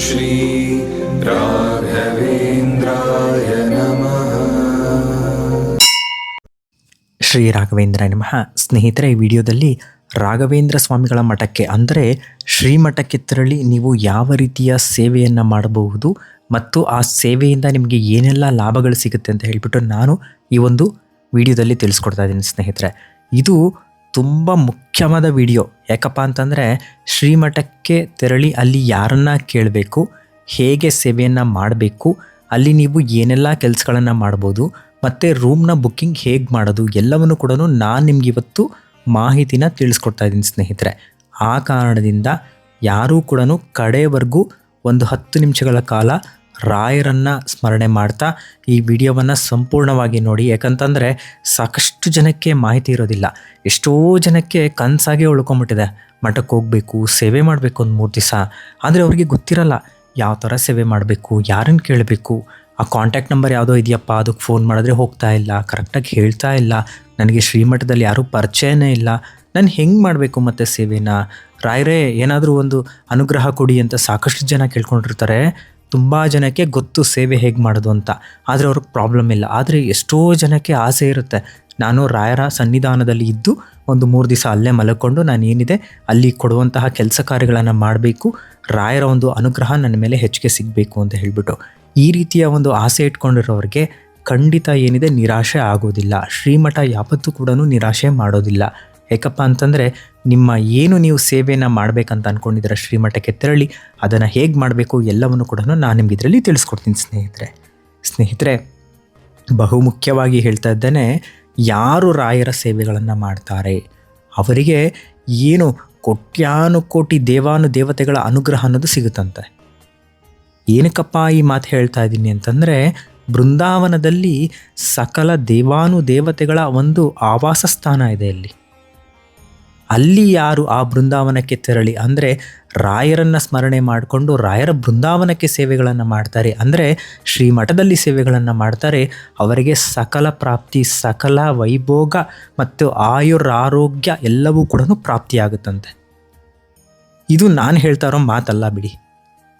श्री राघवेन्द्राय नमः ಶ್ರೀ ರಾಘವೇಂದ್ರ ನಮಃ ಸ್ನೇಹಿತರೆ ಈ ವಿಡಿಯೋದಲ್ಲಿ ರಾಘವೇಂದ್ರ ಸ್ವಾಮಿಗಳ ಮಠಕ್ಕೆ ಅಂದರೆ ಶ್ರೀಮಠಕ್ಕೆ ತೆರಳಿ ನೀವು ಯಾವ ರೀತಿಯ ಸೇವೆಯನ್ನು ಮಾಡಬಹುದು ಮತ್ತು ಆ ಸೇವೆಯಿಂದ ನಿಮಗೆ ಏನೆಲ್ಲ ಲಾಭಗಳು ಸಿಗುತ್ತೆ ಅಂತ ಹೇಳಿಬಿಟ್ಟು ನಾನು ಈ ಒಂದು ವಿಡಿಯೋದಲ್ಲಿ ತಿಳಿಸ್ಕೊಡ್ತಾ ಇದ್ದೀನಿ ಸ್ನೇಹಿತರೆ ಇದು ತುಂಬ ಮುಖ್ಯವಾದ ವಿಡಿಯೋ. ಯಾಕಪ್ಪ ಅಂತಂದರೆ ಶ್ರೀಮಠಕ್ಕೆ ತೆರಳಿ ಅಲ್ಲಿ ಯಾರನ್ನ ಕೇಳಬೇಕು, ಹೇಗೆ ಸೇವೆಯನ್ನು ಮಾಡಬೇಕು, ಅಲ್ಲಿ ನೀವು ಏನೆಲ್ಲ ಕೆಲಸಗಳನ್ನು ಮಾಡ್ಬೋದು, ಮತ್ತು ರೂಮ್ನ ಬುಕ್ಕಿಂಗ್ ಹೇಗೆ ಮಾಡೋದು, ಎಲ್ಲವನ್ನು ಕೂಡ ನಾನು ನಿಮ್ಗೆ ಇವತ್ತು ಮಾಹಿತಿನ ತಿಳಿಸ್ಕೊಡ್ತಾ ಇದ್ದೀನಿ ಸ್ನೇಹಿತರೆ. ಆ ಕಾರಣದಿಂದ ಯಾರೂ ಕೂಡ ಕಡೆವರೆಗೂ ಒಂದು ಹತ್ತು ನಿಮಿಷಗಳ ಕಾಲ ರಾಯರನ್ನು ಸ್ಮರಣೆ ಮಾಡ್ತಾ ಈ ವಿಡಿಯೋವನ್ನು ಸಂಪೂರ್ಣವಾಗಿ ನೋಡಿ. ಯಾಕಂತಂದರೆ ಸಾಕಷ್ಟು ಜನಕ್ಕೆ ಮಾಹಿತಿ ಇರೋದಿಲ್ಲ. ಎಷ್ಟೋ ಜನಕ್ಕೆ ಕನಸಾಗೆ ಉಳ್ಕೊಂಬಿಟ್ಟಿದೆ. ಮಠಕ್ಕೆ ಹೋಗಬೇಕು, ಸೇವೆ ಮಾಡಬೇಕು ಒಂದು ಮೂರು ದಿವಸ. ಆದರೆ ಅವರಿಗೆ ಗೊತ್ತಿರಲ್ಲ ಯಾವ ಥರ ಸೇವೆ ಮಾಡಬೇಕು, ಯಾರನ್ನು ಕೇಳಬೇಕು. ಆ ಕಾಂಟ್ಯಾಕ್ಟ್ ನಂಬರ್ ಯಾವುದೋ ಇದೆಯಪ್ಪ, ಅದಕ್ಕೆ ಫೋನ್ ಮಾಡಿದ್ರೆ ಹೋಗ್ತಾ ಇಲ್ಲ ಕರೆಕ್ಟಾಗಿ ಹೇಳ್ತಾ ಇಲ್ಲ. ನನಗೆ ಶ್ರೀಮಠದಲ್ಲಿ ಯಾರೂ ಪರಿಚಯನೇ ಇಲ್ಲ. ನಾನು ಹೆಂಗೆ ಮಾಡಬೇಕು ಮತ್ತು ಸೇವೆನ? ರಾಯರೇ, ಏನಾದರೂ ಒಂದು ಅನುಗ್ರಹ ಕೊಡಿ ಅಂತ ಸಾಕಷ್ಟು ಜನ ಕೇಳ್ಕೊಂಡಿರ್ತಾರೆ. ತುಂಬ ಜನಕ್ಕೆ ಗೊತ್ತು ಸೇವೆ ಹೇಗೆ ಮಾಡೋದು ಅಂತ. ಆದರೆ ಅವ್ರಿಗೆ ಪ್ರಾಬ್ಲಮ್ ಇಲ್ಲ. ಆದರೆ ಎಷ್ಟೋ ಜನಕ್ಕೆ ಆಸೆ ಇರುತ್ತೆ. ನಾನು ರಾಯರ ಸನ್ನಿಧಾನದಲ್ಲಿ ಇದ್ದು ಒಂದು ಮೂರು ದಿವಸ ಅಲ್ಲೇ ಮಲ್ಕೊಂಡು ನಾನು ಏನಿದೆ ಅಲ್ಲಿ ಕೊಡುವಂತಹ ಕೆಲಸ ಕಾರ್ಯಗಳನ್ನು ಮಾಡಬೇಕು. ರಾಯರ ಒಂದು ಅನುಗ್ರಹ ನನ್ನ ಮೇಲೆ ಹೆಚ್ಚಿಗೆ ಸಿಗಬೇಕು ಅಂತ ಹೇಳಿಬಿಟ್ಟು. ಈ ರೀತಿಯ ಒಂದು ಆಸೆ ಇಟ್ಕೊಂಡಿರೋರಿಗೆ ಖಂಡಿತ ಏನಿದೆ ನಿರಾಶೆ ಆಗೋದಿಲ್ಲ. ಶ್ರೀಮಠ ಯಾವತ್ತೂ ಕೂಡ ನಿರಾಶೆ ಮಾಡೋದಿಲ್ಲ. ಯಾಕಪ್ಪ ಅಂತಂದರೆ ನಿಮ್ಮ ಏನು ನೀವು ಸೇವೆಯನ್ನು ಮಾಡಬೇಕಂತ ಅಂದ್ಕೊಂಡಿದ್ದೀರ ಶ್ರೀಮಠಕ್ಕೆ ತೆರಳಿ, ಅದನ್ನು ಹೇಗೆ ಮಾಡಬೇಕು ಎಲ್ಲವನ್ನು ಕೂಡ ನಾನು ನಿಮ್ಗೆ ಇದರಲ್ಲಿ ತಿಳಿಸ್ಕೊಡ್ತೀನಿ ಸ್ನೇಹಿತರೆ. ಸ್ನೇಹಿತರೆ, ಬಹುಮುಖ್ಯವಾಗಿ ಹೇಳ್ತಾ ಇದ್ದೇನೆ, ಯಾರು ರಾಯರ ಸೇವೆಗಳನ್ನು ಮಾಡ್ತಾರೆ? ಅವರಿಗೆ ಏನು ಕೋಟ್ಯಾನು ಕೋಟಿ ದೇವಾನು ದೇವತೆಗಳ ಅನುಗ್ರಹ ಅನ್ನೋದು ಸಿಗುತ್ತಂತೆ. ಏನಕ್ಕಪ್ಪ ಈ ಮಾತು ಹೇಳ್ತಾ ಇದ್ದೀನಿ ಅಂತಂದರೆ, ಬೃಂದಾವನದಲ್ಲಿ ಸಕಲ ದೇವಾನು ದೇವತೆಗಳ ಒಂದು ಆವಾಸ ಸ್ಥಾನ ಇದೆ ಅಲ್ಲಿ. ಅಲ್ಲಿ ಯಾರು ಆ ಬೃಂದಾವನಕ್ಕೆ ತೆರಳಿ? ಅಂದರೆ ರಾಯರನ್ನು ಸ್ಮರಣೆ ಮಾಡಿಕೊಂಡು ರಾಯರ ಬೃಂದಾವನಕ್ಕೆ ಸೇವೆಗಳನ್ನು ಮಾಡ್ತಾರೆ. ಅಂದರೆ ಶ್ರೀಮಠದಲ್ಲಿ ಸೇವೆಗಳನ್ನು ಮಾಡ್ತಾರೆ. ಅವರಿಗೆ ಸಕಲ ಪ್ರಾಪ್ತಿ, ಸಕಲ ವೈಭೋಗ ಮತ್ತು ಆಯುರಾರೋಗ್ಯ ಎಲ್ಲವೂ ಕೂಡ ಪ್ರಾಪ್ತಿಯಾಗುತ್ತಂತೆ. ಇದು ನಾನು ಹೇಳ್ತಾ ಇರೋ ಮಾತಲ್ಲ ಬಿಡಿ.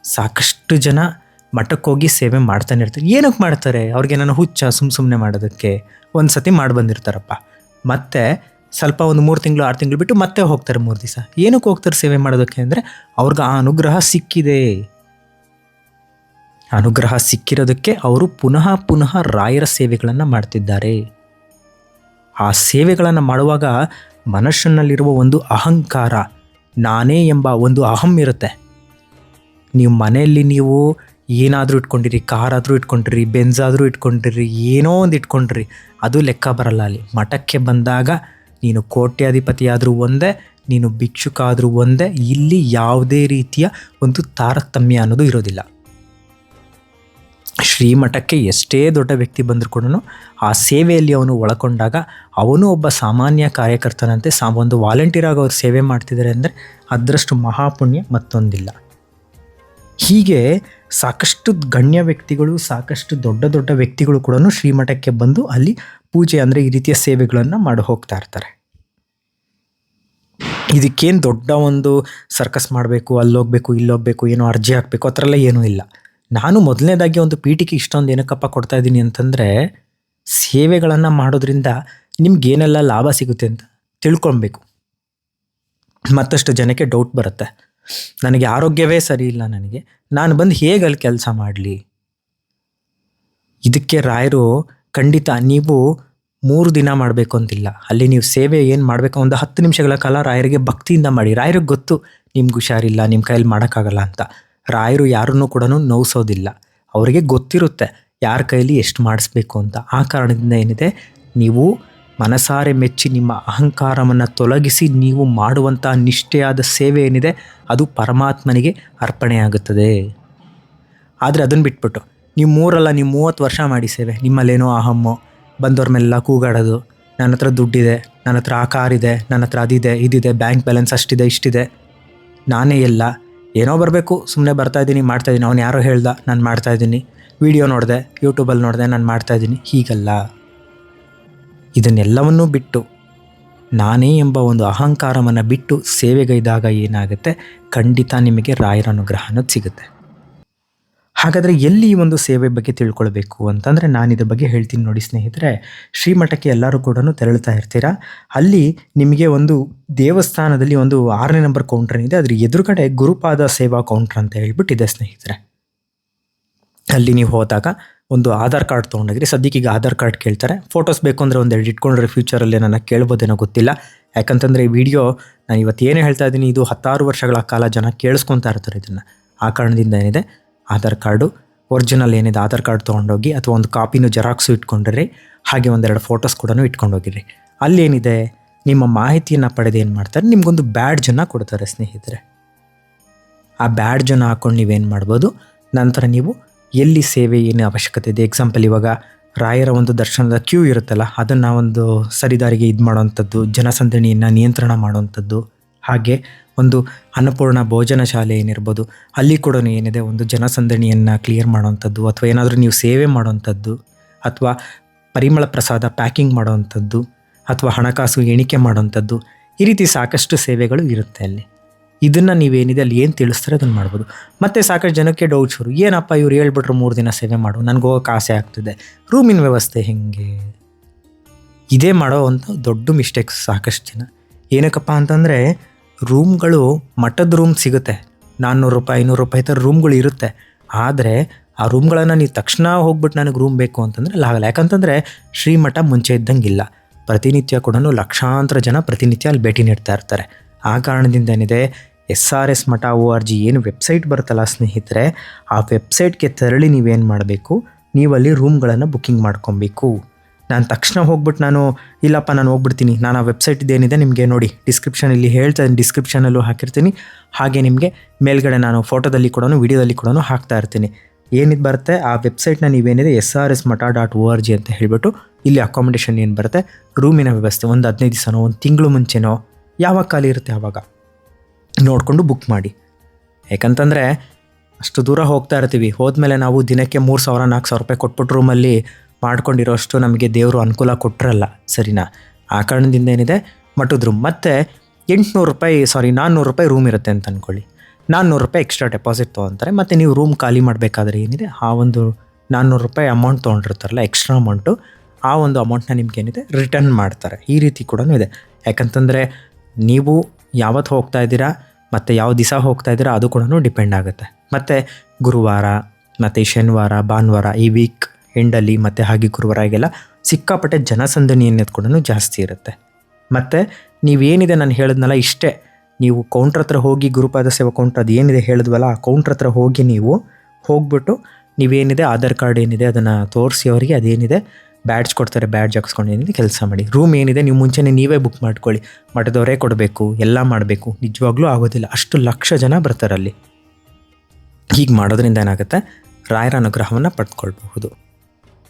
ಸಾಕಷ್ಟು ಜನ ಮಠಕ್ಕೆ ಹೋಗಿ ಸೇವೆ ಮಾಡ್ತಾನೆ ಇರ್ತಾರೆ. ಏನಕ್ಕೆ ಮಾಡ್ತಾರೆ? ಅವ್ರಿಗೆ ನಾನು ಹುಚ್ಚ ಸುಮ್ಮ ಸುಮ್ಮನೆ ಮಾಡೋದಕ್ಕೆ ಒಂದು ಸತಿ ಮಾಡಿ ಬಂದಿರ್ತಾರಪ್ಪ ಮತ್ತೆ ಸ್ವಲ್ಪ ಒಂದು ಮೂರು ತಿಂಗಳು, ಆರು ತಿಂಗಳು ಬಿಟ್ಟು ಮತ್ತೆ ಹೋಗ್ತಾರೆ ಮೂರು ದಿವಸ. ಏನಕ್ಕೆ ಹೋಗ್ತಾರೆ ಸೇವೆ ಮಾಡೋದಕ್ಕೆ ಅಂದರೆ ಅವ್ರಿಗೆ ಆ ಅನುಗ್ರಹ ಸಿಕ್ಕಿದೆ. ಅನುಗ್ರಹ ಸಿಕ್ಕಿರೋದಕ್ಕೆ ಅವರು ಪುನಃ ಪುನಃ ರಾಯರ ಸೇವೆಗಳನ್ನು ಮಾಡ್ತಿದ್ದಾರೆ. ಆ ಸೇವೆಗಳನ್ನು ಮಾಡುವಾಗ ಮನುಷ್ಯನಲ್ಲಿರುವ ಒಂದು ಅಹಂಕಾರ, ನಾನೇ ಎಂಬ ಒಂದು ಅಹಂ ಇರುತ್ತೆ. ನೀವು ಮನೆಯಲ್ಲಿ ನೀವು ಏನಾದರೂ ಇಟ್ಕೊಂಡಿರಿ, ಕಾರಾದರೂ ಇಟ್ಕೊಂಡಿರಿ ಬೆನ್ಸಾದರೂ ಇಟ್ಕೊಂಡಿರಿ, ಏನೋ ಒಂದು ಇಟ್ಕೊಂಡಿರಿ, ಅದು ಲೆಕ್ಕ ಬರಲ್ಲ ಅಲ್ಲಿ. ಮಠಕ್ಕೆ ಬಂದಾಗ ನೀನು ಕೋಟ್ಯಾಧಿಪತಿಯಾದರೂ ಒಂದೇ, ನೀನು ಭಿಕ್ಷುಕ ಆದರೂ ಒಂದೇ, ಇಲ್ಲಿ ಯಾವುದೇ ರೀತಿಯ ಒಂದು ತಾರತಮ್ಯ ಅನ್ನೋದು ಇರೋದಿಲ್ಲ. ಶ್ರೀಮಠಕ್ಕೆ ಎಷ್ಟೇ ದೊಡ್ಡ ವ್ಯಕ್ತಿ ಬಂದರೂ ಕೂಡ ಆ ಸೇವೆಯಲ್ಲಿ ಅವನು ಒಳಕೊಂಡಾಗ ಅವನು ಒಬ್ಬ ಸಾಮಾನ್ಯ ಕಾರ್ಯಕರ್ತನಂತೆ ಸಾ ಒಂದು ವಾಲಂಟಿಯರ್ ಆಗಿ ಅವ್ರು ಸೇವೆ ಮಾಡ್ತಿದ್ದಾರೆ ಅಂದರೆ ಅದರಷ್ಟು ಮಹಾಪುಣ್ಯ ಮತ್ತೊಂದಿಲ್ಲ. ಹೀಗೆ ಸಾಕಷ್ಟು ಗಣ್ಯ ವ್ಯಕ್ತಿಗಳು, ಸಾಕಷ್ಟು ದೊಡ್ಡ ದೊಡ್ಡ ವ್ಯಕ್ತಿಗಳು ಕೂಡ ಶ್ರೀಮಠಕ್ಕೆ ಬಂದು ಅಲ್ಲಿ ಪೂಜೆ ಅಂದರೆ ಈ ರೀತಿಯ ಸೇವೆಗಳನ್ನು ಮಾಡಿ ಹೋಗ್ತಾ ಇರ್ತಾರೆ. ಇದಕ್ಕೇನು ದೊಡ್ಡ ಒಂದು ಸರ್ಕಸ್ ಮಾಡಬೇಕು, ಅಲ್ಲೋಗಬೇಕು, ಇಲ್ಲೋಗಬೇಕು, ಏನೋ ಅರ್ಜಿ ಹಾಕಬೇಕು ಆ ಥರ ಎಲ್ಲ ಏನೂ ಇಲ್ಲ. ನಾನು ಮೊದಲನೇದಾಗಿ ಒಂದು ಪೀಟಿಗೆ ಇಷ್ಟೊಂದು ಏನಕ್ಕಪ್ಪ ಕೊಡ್ತಾ ಇದ್ದೀನಿ ಅಂತಂದರೆ, ಸೇವೆಗಳನ್ನು ಮಾಡೋದ್ರಿಂದ ನಿಮ್ಗೇನೆಲ್ಲ ಲಾಭ ಸಿಗುತ್ತೆ ಅಂತ ತಿಳ್ಕೊಬೇಕು ಮತ್ತಷ್ಟು ಜನಕ್ಕೆ ಡೌಟ್ ಬರುತ್ತೆ. ನನಗೆ ಆರೋಗ್ಯವೇ ಸರಿ ಇಲ್ಲ ನನಗೆ, ನಾನು ಬಂದು ಹೇಗೆ ಅಲ್ಲಿ ಕೆಲಸ ಮಾಡಲಿ? ಇದಕ್ಕೆ ರಾಯರು ಖಂಡಿತ ನೀವು ಮೂರು ದಿನ ಮಾಡಬೇಕು ಅಂತಿಲ್ಲ. ಅಲ್ಲಿ ನೀವು ಸೇವೆ ಏನು ಮಾಡಬೇಕು, ಒಂದು ಹತ್ತು ನಿಮಿಷಗಳ ಕಾಲ ರಾಯರಿಗೆ ಭಕ್ತಿಯಿಂದ ಮಾಡಿ. ರಾಯರಿಗೆ ಗೊತ್ತು, ನಿಮ್ಗೆ ಹುಷಾರಿಲ್ಲ ನಿಮ್ಮ ಕೈಯಲ್ಲಿ ಮಾಡೋಕ್ಕಾಗಲ್ಲ ಅಂತ. ರಾಯರು ಯಾರನ್ನೂ ಕೂಡ ನೋವಿಸೋದಿಲ್ಲ. ಅವರಿಗೆ ಗೊತ್ತಿರುತ್ತೆ, ಯಾರ ಕೈಯಲ್ಲಿ ಎಷ್ಟು ಮಾಡಿಸ್ಬೇಕು ಅಂತ. ಆ ಕಾರಣದಿಂದ ಏನಿದೆ, ನೀವು ಮನಸಾರೆ ಮೆಚ್ಚಿ ನಿಮ್ಮ ಅಹಂಕಾರವನ್ನು ತೊಲಗಿಸಿ ನೀವು ಮಾಡುವಂಥ ನಿಷ್ಠೆಯಾದ ಸೇವೆ ಏನಿದೆ, ಅದು ಪರಮಾತ್ಮನಿಗೆ ಅರ್ಪಣೆಯಾಗುತ್ತದೆ ಆದರೆ ಅದನ್ನು ಬಿಟ್ಬಿಟ್ಟು, ನೀವು ಮೂರಲ್ಲ, ನೀವು ಮೂವತ್ತು ವರ್ಷ ಮಾಡಿ ಸೇವೆ, ನಿಮ್ಮಲ್ಲೇನೋ ಅಹಮ್ಮು. ಬಂದವ್ರ ಮೇಲೆಲ್ಲ ಕೂಗಾಡೋದು. ನನ್ನ ಹತ್ರ ದುಡ್ಡಿದೆ, ನನ್ನ ಹತ್ರ ಆ ಕಾರಿದೆ ನನ್ನ ಹತ್ರ ಅದಿದೆ, ಇದಿದೆ ಬ್ಯಾಂಕ್ ಬ್ಯಾಲೆನ್ಸ್ ಅಷ್ಟಿದೆ, ಇಷ್ಟಿದೆ. ನಾನೇ ಎಲ್ಲ ಏನೋ ಬರಬೇಕು ಸುಮ್ಮನೆ ಬರ್ತಾಯಿದ್ದೀನಿ ಮಾಡ್ತಾಯಿದ್ದೀನಿ ಅವ್ನು ಯಾರೋ ಹೇಳ್ದ, ನಾನು ಮಾಡ್ತಾಯಿದ್ದೀನಿ ವಿಡಿಯೋ ನೋಡಿದೆ ಯೂಟ್ಯೂಬಲ್ಲಿ ನೋಡಿದೆ, ನಾನು ಮಾಡ್ತಾಯಿದ್ದೀನಿ ಹೀಗಲ್ಲ. ಇದನ್ನೆಲ್ಲವನ್ನೂ ಬಿಟ್ಟು, ನಾನೇ ಎಂಬ ಒಂದು ಅಹಂಕಾರವನ್ನು ಬಿಟ್ಟು ಸೇವೆಗೈದಾಗ ಏನಾಗುತ್ತೆ, ಖಂಡಿತ ನಿಮಗೆ ರಾಯರ ಅನುಗ್ರಹ ಅನ್ನೋದು ಸಿಗುತ್ತೆ. ಹಾಗಾದರೆ ಎಲ್ಲಿ ಈ ಒಂದು ಸೇವೆ ಬಗ್ಗೆ ತಿಳ್ಕೊಳ್ಬೇಕು ಅಂತಂದರೆ ನಾನು ಇದ್ರ ಬಗ್ಗೆ ಹೇಳ್ತೀನಿ ನೋಡಿ ಸ್ನೇಹಿತರೆ. ಶ್ರೀಮಠಕ್ಕೆ ಎಲ್ಲರೂ ಕೂಡ ತೆರಳುತ್ತಾ ಇರ್ತೀರಾ? ಅಲ್ಲಿ ನಿಮಗೆ ಒಂದು ದೇವಸ್ಥಾನದಲ್ಲಿ ಒಂದು ಆರನೇ ನಂಬರ್ ಕೌಂಟರ್ ಇದೆ ಅದ್ರ ಎದುರುಗಡೆ ಗುರುಪಾದ ಸೇವಾ ಕೌಂಟರ್ ಅಂತ ಹೇಳ್ಬಿಟ್ಟಿದೆ ಸ್ನೇಹಿತರೆ. ಅಲ್ಲಿ ನೀವು ಹೋದಾಗ ಒಂದು ಆಧಾರ್ ಕಾರ್ಡ್ ತೊಗೊಂಡೋಗಿರಿ. ಸದ್ಯಕ್ಕೆ ಈಗ ಆಧಾರ್ ಕಾರ್ಡ್ ಕೇಳ್ತಾರೆ. ಫೋಟೋಸ್ ಬೇಕು ಅಂದರೆ ಒಂದು ಎರಡು ಇಟ್ಕೊಂಡ್ರೆ ಫ್ಯೂಚರಲ್ಲಿ ನನ್ನ ಕೇಳ್ಬೋದೇನೋ ಗೊತ್ತಿಲ್ಲ. ಯಾಕಂತಂದರೆ ಈ ವಿಡಿಯೋ ನಾನು ಇವತ್ತು ಏನೇ ಹೇಳ್ತಾ ಇದ್ದೀನಿ, ಇದು ಹತ್ತಾರು ವರ್ಷಗಳ ಕಾಲ ಜನ ಕೇಳಿಸ್ಕೊತಾ ಇರ್ತಾರೆ ಇದನ್ನು. ಆ ಕಾರಣದಿಂದ ಏನಿದೆ? ಆಧಾರ್ ಕಾರ್ಡು ಒರಿಜಿನಲ್ ಏನಿದೆ ಆಧಾರ್ ಕಾರ್ಡ್ ತೊಗೊಂಡೋಗಿ ಅಥವಾ ಒಂದು ಕಾಪಿನೂ ಜೆರಾಕ್ಸು ಇಟ್ಕೊಂಡಿರಿ ಹಾಗೆ ಒಂದೆರಡು ಫೋಟೋಸ್ ಕೂಡ ಇಟ್ಕೊಂಡೋಗಿರಿ ಅಲ್ಲೇನಿದೆ ನಿಮ್ಮ ಮಾಹಿತಿಯನ್ನು ಪಡೆದು ಏನು ಮಾಡ್ತಾರೆ? ನಿಮಗೊಂದು ಬ್ಯಾಡ್ಜನ್ನು ಕೊಡ್ತಾರೆ ಸ್ನೇಹಿತರೆ. ಆ ಬ್ಯಾಡ್ಜನ್ನು ಹಾಕ್ಕೊಂಡು ನೀವೇನು ಮಾಡ್ಬೋದು? ನಂತರ ನೀವು ಎಲ್ಲಿ ಸೇವೆ ಏನು ಅವಶ್ಯಕತೆ ಇದೆ? ಎಕ್ಸಾಂಪಲ್ ಇವಾಗ ರಾಯರ ಒಂದು ದರ್ಶನದ ಕ್ಯೂ ಇರುತ್ತಲ್ಲ, ಅದನ್ನು ಒಂದು ಸರಿದಾರಿಗೆ ಇದು ಮಾಡೋವಂಥದ್ದು, ಜನಸಂದಣಿಯನ್ನು ನಿಯಂತ್ರಣ ಮಾಡುವಂಥದ್ದು ಹಾಗೆ ಒಂದು ಅನ್ನಪೂರ್ಣ ಭೋಜನ ಶಾಲೆ ಏನಿರ್ಬೋದು, ಅಲ್ಲಿ ಕೂಡ ಏನಿದೆ, ಒಂದು ಜನಸಂದಣಿಯನ್ನು ಕ್ಲಿಯರ್ ಮಾಡೋವಂಥದ್ದು, ಅಥವಾ ಏನಾದರೂ ನೀವು ಸೇವೆ ಮಾಡೋವಂಥದ್ದು, ಅಥವಾ ಪರಿಮಳ ಪ್ರಸಾದ ಪ್ಯಾಕಿಂಗ್ ಮಾಡೋವಂಥದ್ದು, ಅಥವಾ ಹಣಕಾಸು ಎಣಿಕೆ ಮಾಡೋವಂಥದ್ದು, ಈ ರೀತಿ ಸಾಕಷ್ಟು ಸೇವೆಗಳು ಇರುತ್ತೆ ಅಲ್ಲಿ. ಇದನ್ನು ನೀವೇನಿದೆ, ಅಲ್ಲಿ ಏನು ತಿಳಿಸ್ತಾರೆ ಅದನ್ನು ಮಾಡ್ಬೋದು. ಮತ್ತು ಸಾಕಷ್ಟು ಜನಕ್ಕೆ ಡೌಟ್ ಶುರು. ಏನಪ್ಪ ಇವ್ರು ಹೇಳ್ಬಿಟ್ರು ಮೂರು ದಿನ ಸೇವೆ ಮಾಡು, ನನಗೆ ಹೋಗೋಕೆ ಆಸೆ ಆಗ್ತಿದೆ. ರೂಮಿನ ವ್ಯವಸ್ಥೆ ಹೆಂಗೆ? ಇದೇ ಮಾಡೋ ಒಂದು ದೊಡ್ಡ ಮಿಸ್ಟೇಕ್ಸ್ ಸಾಕಷ್ಟು ಜನ. ಏನಕ್ಕಪ್ಪ ಅಂತಂದರೆ ರೂಮ್ಗಳು ಮಠದ ರೂಮ್ ಸಿಗುತ್ತೆ. ನಾನ್ನೂರು ರೂಪಾಯಿ, ಐನೂರು ರೂಪಾಯಿ ಥರ ರೂಮ್ಗಳು ಇರುತ್ತೆ. ಆದರೆ ಆ ರೂಮ್ಗಳನ್ನು ನೀವು ತಕ್ಷಣ ಹೋಗ್ಬಿಟ್ಟು ನನಗೆ ರೂಮ್ ಬೇಕು ಅಂತಂದರೆ ಅಲ್ಲಿ ಆಗಲ್ಲ. ಯಾಕಂತಂದರೆ ಶ್ರೀಮಠ ಮುಂಚೆ ಇದ್ದಂಗಿಲ್ಲ. ಪ್ರತಿನಿತ್ಯ ಕೂಡ ಲಕ್ಷಾಂತರ ಜನ ಪ್ರತಿನಿತ್ಯ ಅಲ್ಲಿ ಭೇಟಿ ನೀಡ್ತಾ ಇರ್ತಾರೆ. ಆ ಕಾರಣದಿಂದ ಏನಿದೆ? S R S Mutt, O R G ಏನು ವೆಬ್ಸೈಟ್ ಬರುತ್ತಲ್ಲ ಸ್ನೇಹಿತರೆ, ಆ ವೆಬ್ಸೈಟ್ಗೆ ತೆರಳಿ ನೀವೇನು ಮಾಡಬೇಕು? ನೀವಲ್ಲಿ ರೂಮ್ಗಳನ್ನು ಬುಕ್ಕಿಂಗ್ ಮಾಡ್ಕೊಬೇಕು. ನಾನು ತಕ್ಷಣ ಹೋಗ್ಬಿಟ್ಟು ನಾನು, ಇಲ್ಲಪ್ಪ, ನಾನು ಹೋಗ್ಬಿಡ್ತೀನಿ. ನಾನು ಆ ವೆಬ್ಸೈಟ್ ಏನಿದೆ ನಿಮಗೆ ನೋಡಿ ಡಿಸ್ಕ್ರಿಪ್ಷನ್ ಇಲ್ಲಿ ಹೇಳ್ತಾ ಇದ್ದೀನಿ ಡಿಸ್ಕ್ರಿಪ್ಷನಲ್ಲೂ ಹಾಕಿರ್ತೀನಿ. ಹಾಗೆ ನಿಮಗೆ ಮೇಲ್ಗಡೆ ನಾನು ಫೋಟೋದಲ್ಲಿ ಕೂಡ ವಿಡಿಯೋದಲ್ಲಿ ಕೂಡ ಹಾಕ್ತಾ ಇರ್ತೀನಿ. ಏನಿದು ಬರುತ್ತೆ? ಆ ವೆಬ್ಸೈಟ್ನ ನೀವೇನಿದೆ S R S Mutt dot O R G ಅಂತ ಹೇಳಿಬಿಟ್ಟು ಇಲ್ಲಿ ಅಕಾಮಿಡೇಷನ್ ಏನು ಬರುತ್ತೆ? ರೂಮಿನ ವ್ಯವಸ್ಥೆ ಒಂದು ಹದಿನೈದು ದಿವಸನೋ, ಒಂದು ತಿಂಗಳು ಮುಂಚೆನೋ, ಯಾವಾಗ ಖಾಲಿ ಇರುತ್ತೆ ಆವಾಗ ನೋಡಿಕೊಂಡು ಬುಕ್ ಮಾಡಿ. ಯಾಕಂತಂದರೆ ಅಷ್ಟು ದೂರ ಹೋಗ್ತಾ ಇರ್ತೀವಿ. ಹೋದ್ಮೇಲೆ ನಾವು ದಿನಕ್ಕೆ ಮೂರು ಸಾವಿರ, ನಾಲ್ಕು ಸಾವಿರ ರೂಪಾಯಿ ಕೊಟ್ಬಿಟ್ಟು ರೂಮಲ್ಲಿ ಮಾಡ್ಕೊಂಡಿರೋಷ್ಟು ನಮಗೆ ದೇವರು ಅನುಕೂಲ ಕೊಟ್ಟರಲ್ಲ ಸರಿನಾ? ಆ ಕಾರಣದಿಂದ ಏನಿದೆ? ಮಟ್ಟಿದ್ರು ಮತ್ತು ಎಂಟುನೂರು ರೂಪಾಯಿ ಸಾರಿ ನಾನ್ನೂರು ರೂಪಾಯಿ ರೂಮ್ ಇರುತ್ತೆ ಅಂತ ಅಂದ್ಕೊಳ್ಳಿ ನಾನ್ನೂರು ರೂಪಾಯಿ ಎಕ್ಸ್ಟ್ರಾ ಡೆಪಾಸಿಟ್ ತೊಗೊತಾರೆ. ಮತ್ತು ನೀವು ರೂಮ್ ಖಾಲಿ ಮಾಡಬೇಕಾದ್ರೆ ಏನಿದೆ? ಆ ಒಂದು ನಾನ್ನೂರು ರೂಪಾಯಿ ಅಮೌಂಟ್ ತೊಗೊಂಡಿರ್ತಾರಲ್ಲ ಎಕ್ಸ್ಟ್ರಾ ಅಮೌಂಟು ಆ ಒಂದು ಅಮೌಂಟ್ನ ನಿಮ್ಗೆ ಏನಿದೆ? ರಿಟರ್ನ್ ಮಾಡ್ತಾರೆ. ಈ ರೀತಿ ಕೂಡ ಇದೆ. ಯಾಕಂತಂದರೆ ನೀವು ಯಾವತ್ತು ಹೋಗ್ತಾ ಇದ್ದೀರಾ, ಮತ್ತು ಯಾವ ದಿವಸ ಹೋಗ್ತಾ ಇದ್ದೀರಾ, ಅದು ಕೂಡ ಡಿಪೆಂಡ್ ಆಗುತ್ತೆ. ಮತ್ತು ಗುರುವಾರ, ಮತ್ತು ಶನಿವಾರ, ಭಾನುವಾರ, ಈ ವೀಕ್ ಎಂಡಲ್ಲಿ ಮತ್ತು ಹಾಗೆ ಗುರುವಾರ ಹೀಗೆಲ್ಲ ಸಿಕ್ಕಾಪಟ್ಟೆ ಜನಸಂದಣಿ ಅನ್ನೋದು ಕೂಡ ಜಾಸ್ತಿ ಇರುತ್ತೆ. ಮತ್ತು ನೀವೇನಿದೆ ನಾನು ಹೇಳಿದ್ನಲ್ಲ ಇಷ್ಟೇ, ನೀವು ಕೌಂಟ್ರ್ ಹತ್ರ ಹೋಗಿ ಗುರುಪಾದ ಸೇವಾ ಕೌಂಟ್ರ್ ಅದು ಏನಿದೆ ಹೇಳಿದ್ವಲ್ಲ, ಆ ಕೌಂಟ್ರ್ ಹತ್ರ ಹೋಗಿ ನೀವು ಹೋಗ್ಬಿಟ್ಟು ನೀವೇನಿದೆ, ಆಧಾರ್ ಕಾರ್ಡ್ ಏನಿದೆ ಅದನ್ನು ತೋರಿಸಿ ಅವರಿಗೆ, ಅದೇನಿದೆ ಬ್ಯಾಡ್ಜ್ ಕೊಡ್ತಾರೆ ಬ್ಯಾಡ್ಜ್ ಹಾಕ್ಸ್ಕೊಂಡು ಏನಿದೆ ಕೆಲಸ ಮಾಡಿ. ರೂಮ್ ಏನಿದೆ ನೀವು ಮುಂಚೆನೇ ನೀವೇ ಬುಕ್ ಮಾಡ್ಕೊಳ್ಳಿ. ಮಠದವರೇ ಕೊಡಬೇಕು, ಎಲ್ಲ ಮಾಡಬೇಕು, ನಿಜವಾಗ್ಲೂ ಆಗೋದಿಲ್ಲ. ಅಷ್ಟು ಲಕ್ಷ ಜನ ಬರ್ತಾರೆ ಅಲ್ಲಿ. ಹೀಗೆ ಮಾಡೋದ್ರಿಂದ ಏನಾಗುತ್ತೆ? ರಾಯರ ಅನುಗ್ರಹವನ್ನು ಪಡ್ಕೊಳ್ಬಹುದು.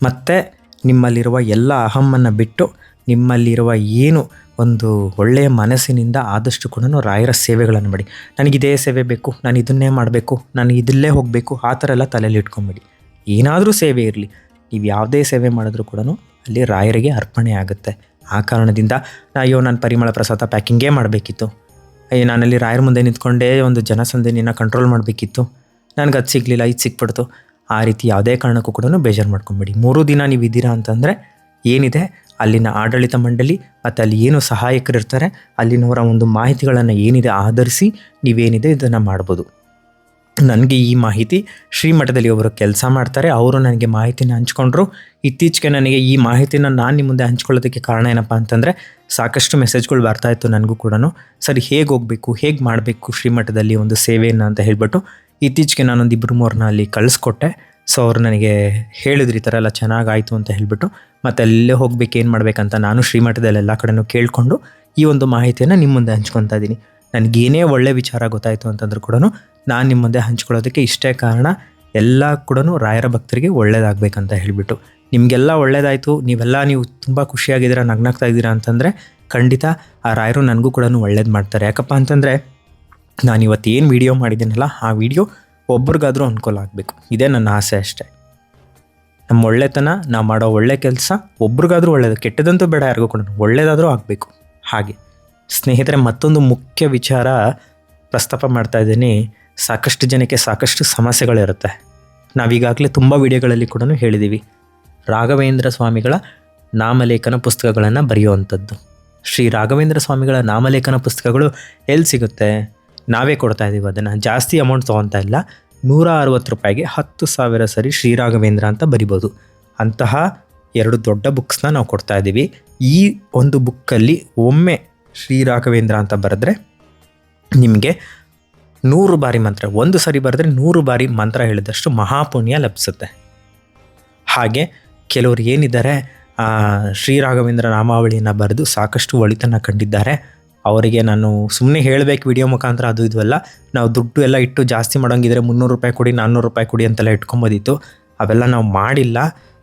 ಮತ್ತು ನಿಮ್ಮಲ್ಲಿರುವ ಎಲ್ಲ ಅಹಮ್ಮನ್ನು ಬಿಟ್ಟು ನಿಮ್ಮಲ್ಲಿರುವ ಏನು ಒಂದು ಒಳ್ಳೆಯ ಮನಸ್ಸಿನಿಂದ ಆದಷ್ಟು ಕೂಡ ರಾಯರ ಸೇವೆಗಳನ್ನು ಮಾಡಿ. ನನಗಿದೇ ಸೇವೆ ಬೇಕು, ನಾನು ಇದನ್ನೇ ಮಾಡಬೇಕು, ನಾನು ಇದಲ್ಲೇ ಹೋಗಬೇಕು, ಆ ಥರ ಎಲ್ಲ ತಲೆಯಲ್ಲಿ ಇಟ್ಕೊಂಬಿಡಿ. ಏನಾದರೂ ಸೇವೆ ಇರಲಿ. ನೀವು ಯಾವುದೇ ಸೇವೆ ಮಾಡಿದ್ರೂ ಕೂಡ ಅಲ್ಲಿ ರಾಯರಿಗೆ ಅರ್ಪಣೆ ಆಗುತ್ತೆ. ಆ ಕಾರಣದಿಂದ, ಅಯ್ಯೋ, ನಾನು ಪರಿಮಳ ಪ್ರಸಾದ ಪ್ಯಾಕಿಂಗೇ ಮಾಡಬೇಕಿತ್ತು. ಅಯ್ಯೋ, ನಾನಲ್ಲಿ ರಾಯರ ಮುಂದೆ ನಿಂತ್ಕೊಂಡೇ ಒಂದು ಜನಸಂದಿನ ಕಂಟ್ರೋಲ್ ಮಾಡಬೇಕಿತ್ತು. ನನಗೆ ಅದು ಸಿಗಲಿಲ್ಲ, ಇದು ಸಿಕ್ಬಿಡ್ತು. ಆ ರೀತಿ ಯಾವುದೇ ಕಾರಣಕ್ಕೂ ಕೂಡ ಬೇಜಾರು ಮಾಡ್ಕೊಂಬೇಡಿ. ಮೂರು ದಿನ ನೀವು ಇದ್ದೀರಾ ಅಂತಂದರೆ ಏನಿದೆ? ಅಲ್ಲಿನ ಆಡಳಿತ ಮಂಡಳಿ ಮತ್ತು ಅಲ್ಲಿ ಏನು ಸಹಾಯಕರು ಇರ್ತಾರೆ, ಅಲ್ಲಿನವರ ಒಂದು ಮಾಹಿತಿಗಳನ್ನು ಏನಿದೆ ಆಧರಿಸಿ ನೀವೇನಿದೆ ಇದನ್ನು ಮಾಡ್ಬೋದು. ನನಗೆ ಈ ಮಾಹಿತಿ ಶ್ರೀಮಠದಲ್ಲಿ ಒಬ್ಬರು ಕೆಲಸ ಮಾಡ್ತಾರೆ, ಅವರು ನನಗೆ ಮಾಹಿತಿನ ಹಂಚ್ಕೊಂಡ್ರು. ಇತ್ತೀಚೆಗೆ ನನಗೆ ಈ ಮಾಹಿತಿನ ನಾನು ನಿಮ್ಮ ಮುಂದೆ ಹಂಚ್ಕೊಳ್ಳೋದಕ್ಕೆ ಕಾರಣ ಏನಪ್ಪ ಅಂತಂದರೆ, ಸಾಕಷ್ಟು ಮೆಸೇಜ್ಗಳು ಬರ್ತಾ ಇತ್ತು ನನಗೂ ಕೂಡ ಸರಿ, ಹೇಗೆ ಹೋಗಬೇಕು, ಹೇಗೆ ಮಾಡಬೇಕು ಶ್ರೀಮಠದಲ್ಲಿ ಒಂದು ಸೇವೆಯನ್ನು ಅಂತ ಹೇಳ್ಬಿಟ್ಟು ಇತ್ತೀಚೆಗೆ ನಾನೊಂದು ಇಬ್ಬರು ಮೂರನ್ನ ಅಲ್ಲಿ ಕಳಿಸ್ಕೊಟ್ಟೆ. ಸೊ ಅವ್ರು ನನಗೆ ಹೇಳಿದ್ರು ಈ ಥರ ಎಲ್ಲ ಚೆನ್ನಾಗಾಯಿತು ಅಂತ ಹೇಳಿಬಿಟ್ಟು, ಮತ್ತು ಅಲ್ಲೇ ಹೋಗ್ಬೇಕು, ಏನು ಮಾಡಬೇಕಂತ ನಾನು ಶ್ರೀಮಠದಲ್ಲಿ ಎಲ್ಲ ಕಡೆನೂ ಕೇಳಿಕೊಂಡು ಈ ಒಂದು ಮಾಹಿತಿಯನ್ನು ನಿಮ್ಮ ಮುಂದೆ ಹಂಚ್ಕೊತಾ ಇದ್ದೀನಿ. ನನಗೇನೇ ಒಳ್ಳೆ ವಿಚಾರ ಗೊತ್ತಾಯಿತು ಅಂತಂದ್ರೂ ಕೂಡ ನಾನು ನಿಮ್ಮ ಮುಂದೆ ಹಂಚ್ಕೊಳ್ಳೋದಕ್ಕೆ ಇಷ್ಟೇ ಕಾರಣ, ಎಲ್ಲ ಕೂಡ ರಾಯರ ಭಕ್ತರಿಗೆ ಒಳ್ಳೇದಾಗಬೇಕಂತ ಹೇಳಿಬಿಟ್ಟು. ನಿಮಗೆಲ್ಲ ಒಳ್ಳೇದಾಯಿತು, ನೀವೆಲ್ಲ ನೀವು ತುಂಬ ಖುಷಿಯಾಗಿದ್ದೀರಾ, ನಗ್ನಾಗ್ತಾ ಇದ್ದೀರಾ ಅಂತಂದರೆ ಖಂಡಿತ ಆ ರಾಯರು ನನಗೂ ಕೂಡ ಒಳ್ಳೇದು ಮಾಡ್ತಾರೆ. ಯಾಕಪ್ಪ ಅಂತಂದರೆ ನಾನು ಇವತ್ತು ಏನು ವೀಡಿಯೋ ಮಾಡಿದ್ದೀನಲ್ಲ, ಆ ವಿಡಿಯೋ ಒಬ್ರಿಗಾದರೂ ಅನುಕೂಲ ಆಗಬೇಕು. ಇದೇ ನನ್ನ ಆಸೆ ಅಷ್ಟೇ. ನಮ್ಮ ಒಳ್ಳೆತನ ನಾವು ಮಾಡೋ ಒಳ್ಳೆ ಕೆಲಸ ಒಬ್ರಿಗಾದರೂ ಒಳ್ಳೇದು, ಕೆಟ್ಟದಂತೂ ಬೇಡ ಯಾರಿಗೂ ಕೂಡ. ಒಳ್ಳೇದಾದರೂ ಆಗಬೇಕು. ಹಾಗೆ. ಸ್ನೇಹಿತರೆ, ಮತ್ತೊಂದು ಮುಖ್ಯ ವಿಚಾರ ಪ್ರಸ್ತಾಪ ಮಾಡ್ತಾ ಇದ್ದೀನಿ. ಸಾಕಷ್ಟು ಜನಕ್ಕೆ ಸಾಕಷ್ಟು ಸಮಸ್ಯೆಗಳಿರುತ್ತೆ. ನಾವೀಗಾಗಲೇ ತುಂಬ ವಿಡಿಯೋಗಳಲ್ಲಿ ಕೂಡ ಹೇಳಿದ್ದೀವಿ ರಾಘವೇಂದ್ರ ಸ್ವಾಮಿಗಳ ನಾಮಲೇಖನ ಪುಸ್ತಕಗಳನ್ನು ಬರೆಯುವಂಥದ್ದು. ಶ್ರೀ ರಾಘವೇಂದ್ರ ಸ್ವಾಮಿಗಳ ನಾಮಲೇಖನ ಪುಸ್ತಕಗಳು ಎಲ್ಲಿ ಸಿಗುತ್ತೆ? ನಾವೇ ಕೊಡ್ತಾ ಇದ್ದೀವಿ ಅದನ್ನು. ಜಾಸ್ತಿ ಅಮೌಂಟ್ ತೊಗೊತಾ ಇಲ್ಲ. ನೂರ ಅರವತ್ತು ರೂಪಾಯಿಗೆ ಹತ್ತು ಸಾವಿರ ಸರಿ ಶ್ರೀ ರಾಘವೇಂದ್ರ ಅಂತ ಬರಿಬೋದು. ಅಂತಹ ಎರಡು ದೊಡ್ಡ ಬುಕ್ಸ್ನ ನಾವು ಕೊಡ್ತಾ ಇದ್ದೀವಿ ಈ ಒಂದು ಬುಕ್ಕಲ್ಲಿ ಒಮ್ಮೆ ಶ್ರೀರಾಘವೇಂದ್ರ ಅಂತ ಬರೆದ್ರೆ ನಿಮಗೆ ನೂರು ಬಾರಿ ಮಂತ್ರ, ಒಂದು ಸರಿ ಬರೆದ್ರೆ ನೂರು ಬಾರಿ ಮಂತ್ರ ಹೇಳಿದಷ್ಟು ಮಹಾಪುಣ್ಯ ಲಭಿಸುತ್ತೆ. ಹಾಗೆ ಕೆಲವರು ಏನಿದ್ದಾರೆ ಶ್ರೀರಾಘವೇಂದ್ರ ಶ್ರೀ ರಾಘವೇಂದ್ರ ನಾಮಾವಳಿಯನ್ನು ಬರೆದು ಸಾಕಷ್ಟು ಒಳಿತನ್ನು ಕಂಡಿದ್ದಾರೆ. ಅವರಿಗೆ ನಾನು ಸುಮ್ಮನೆ ಹೇಳಬೇಕು ವಿಡಿಯೋ ಮುಖಾಂತರ ಅದು ಇದು ಎಲ್ಲ ನಾವು ದುಡ್ಡು ಎಲ್ಲ ಇಟ್ಟು ಜಾಸ್ತಿ ಮಾಡೋಂಗಿದ್ರೆ ಮುನ್ನೂರು ರೂಪಾಯಿ ಕೊಡಿ, ನಾನ್ನೂರು ರೂಪಾಯಿ ಕೊಡಿ ಅಂತೆಲ್ಲ ಇಟ್ಕೊಂಬೋದಿತ್ತು. ಅವೆಲ್ಲ ನಾವು ಮಾಡಿಲ್ಲ.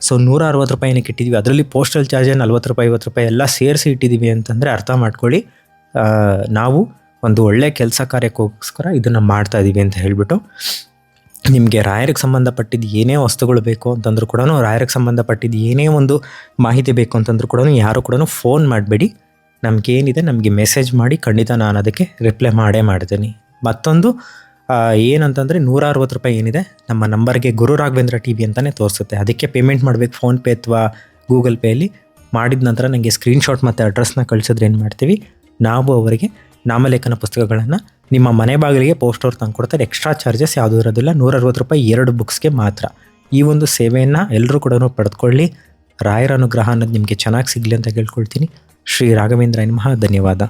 ಸೊ ನೂರ ಅರವತ್ತು ರೂಪಾಯಿ ಏನಕ್ಕೆ ಇಟ್ಟಿದ್ದೀವಿ ಅದರಲ್ಲಿ ಪೋಸ್ಟಲ್ ಚಾರ್ಜ್ ನಲ್ವತ್ತು ರೂಪಾಯಿ, ಐವತ್ತು ರೂಪಾಯಿ ಎಲ್ಲ ಸೇರಿಸಿ ಇಟ್ಟಿದ್ದೀವಿ ಅಂತಂದರೆ ಅರ್ಥ ಮಾಡ್ಕೊಳ್ಳಿ. ನಾವು ಒಂದು ಒಳ್ಳೆ ಕೆಲಸ ಕಾರ್ಯಕ್ಕೋಸ್ಕರ ಇದನ್ನು ಮಾಡ್ತಾ ಇದ್ದೀವಿ ಅಂತ ಹೇಳಿಬಿಟ್ಟು ನಿಮಗೆ ರಾಯರಿಗೆ ಸಂಬಂಧಪಟ್ಟಿದ್ದು ಏನೇ ವಸ್ತುಗಳು ಬೇಕು ಅಂತಂದ್ರೂ ಕೂಡ ರಾಯರಿಗೆ ಸಂಬಂಧಪಟ್ಟಿದ್ದು ಏನೇ ಒಂದು ಮಾಹಿತಿ ಬೇಕು ಅಂತಂದ್ರೂ ಕೂಡ ಯಾರು ಕೂಡ ಫೋನ್ ಮಾಡಬೇಡಿ. ನಮಗೇನಿದೆ ನಮಗೆ ಮೆಸೇಜ್ ಮಾಡಿ ಖಂಡಿತ ನಾನು ಅದಕ್ಕೆ ರಿಪ್ಲೈ ಮಾಡೇ ಮಾಡ್ತೀನಿ. ಮತ್ತೊಂದು ಏನಂತಂದರೆ ನೂರ ಅರವತ್ತು ರೂಪಾಯಿ ಏನಿದೆ ನಮ್ಮ ನಂಬರ್ಗೆ ಗುರು ರಾಘವೇಂದ್ರ ಟಿ ವಿ ಅಂತಲೇ ತೋರಿಸುತ್ತೆ. ಅದಕ್ಕೆ ಪೇಮೆಂಟ್ ಮಾಡಬೇಕು ಫೋನ್ಪೇ ಅಥವಾ ಗೂಗಲ್ ಪೇಯಲ್ಲಿ ಮಾಡಿದ ನಂತರ ನನಗೆ ಸ್ಕ್ರೀನ್ಶಾಟ್ ಮತ್ತು ಅಡ್ರೆಸ್ನ ಕಳಿಸಿದ್ರೆ ಏನು ಮಾಡ್ತೀವಿ? ನಾವು ಅವರಿಗೆ ನಾಮಲೇಖನ ಪುಸ್ತಕಗಳನ್ನು ನಿಮ್ಮ ಮನೆ ಬಾಗಿಲಿಗೆ ಪೋಸ್ಟವ್ರು ತಂದು ಕೊಡ್ತಾರೆ. ಎಕ್ಸ್ಟ್ರಾ ಚಾರ್ಜಸ್ ಯಾವುದೂ ಇರೋದಿಲ್ಲ ನೂರ ಅರವತ್ತು ರೂಪಾಯಿ ಎರಡು ಬುಕ್ಸ್ಗೆ ಮಾತ್ರ. ಈ ಒಂದು ಸೇವೆಯನ್ನು ಎಲ್ಲರೂ ಕೂಡ ಪಡೆದುಕೊಳ್ಳಿ ರಾಯರ ಅನುಗ್ರಹ ಅನ್ನೋದು ನಿಮಗೆ ಚೆನ್ನಾಗಿ ಸಿಗಲಿ ಅಂತ ಕೇಳ್ಕೊಳ್ತೀನಿ ಶ್ರೀ ರಾಘವೇಂದ್ರ ನಮಃ ಧನ್ಯವಾದ